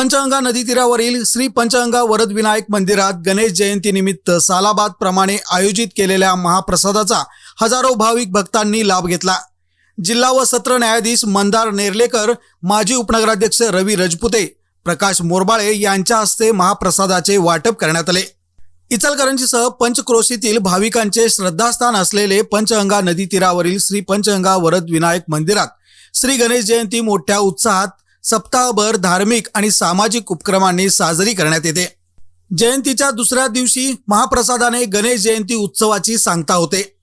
पंचगंगा नदी तीरावरील श्री पंचगंगा वरद विनायक मंदिरात गणेश जयंतीनिमित्त सालाबाद प्रमाणे आयोजित केलेल्या महाप्रसादाचा हजारो भाविक भक्तांनी लाभ घेतला. जिल्हा व सत्र न्यायाधीश मंदार नेर्लेकर माजी उपनगराध्यक्ष रवी रजपुते प्रकाश मोरबाळे यांच्या हस्ते महाप्रसादाचे वाटप करण्यात आले. इचलकरंजीसह पंचक्रोशीतील भाविकांचे श्रद्धास्थान असलेले पंचगंगा नदी तीरावरील श्री पंचगंगा वरद विनायक मंदिरात श्री गणेश जयंती मोठ्या उत्साहात सप्ताहभर धार्मिक आणि सामाजिक उपक्रमांनी साजरी करण्यात येते. जयंतीच्या दुसऱ्या दिवशी महाप्रसादाने गणेश जयंती उत्सवाची सांगता होते.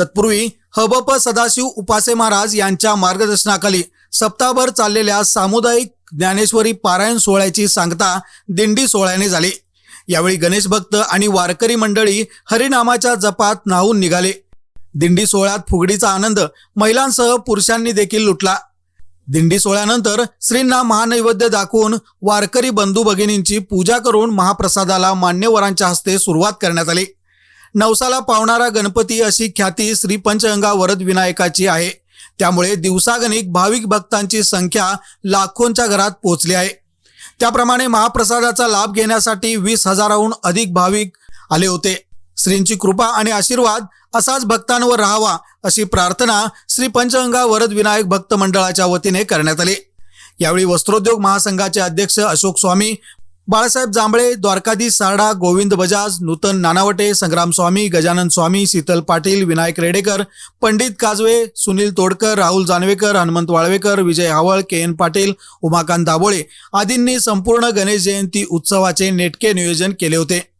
तत्पूर्वी हबप सदाशिव उपासे महाराज यांच्या मार्गदर्शनाखाली सप्ताहभर चाललेल्या सामुदायिक ज्ञानेश्वरी पारायण सोहळ्याची सांगता दिंडी सोहळ्याने झाली. यावेळी गणेश भक्त आणि वारकरी मंडळी हरिनामाच्या जपात नाहून निघाले. दिंडी सोहळ्यात फुगडीचा आनंद महिलांसह पुरुषांनी देखील लुटला. दिंडी सोहळ्यानंतर श्रींना महानैवेद्य दाखवून वारकरी बंधू भगिनींची पूजा करून महाप्रसादाला मान्यवरांच्या हस्ते सुरुवात करण्यात आली. नवसाला पावणारा गणपती अशी ख्याती श्री पंचगंगा वरद विनायकाची आहे. त्यामुळे दिवसागणिक भाविक भक्तांची संख्या लाखोंच्या घरात पोहोचली आहे. त्याप्रमाणे महाप्रसादाचा लाभ घेण्यासाठी वीस हजाराहून अधिक भाविक आले होते. श्रींची कृपा आणि आशीर्वाद असाच भक्तांवर राहावा अशी प्रार्थना श्री पंचगंगा वरद विनायक भक्त मंडळाच्या वतीने करण्यात आली. यावेळी वस्त्रोद्योग महासंघाचे अध्यक्ष अशोक स्वामी बाळासाहेब जांभळे द्वारकाधीश सारडा गोविंद बजाज नूतन नानावटे संग्राम स्वामी गजानन स्वामी शीतल पाटील विनायक रेडेकर पंडित काजवे सुनील तोडकर राहुल जानवेकर हनुमंत वाळवेकर विजय हावळ के एन पाटील उमाकांत दाभोळे आदींनी संपूर्ण गणेश जयंती उत्सवाचे नेटके नियोजन केले होते.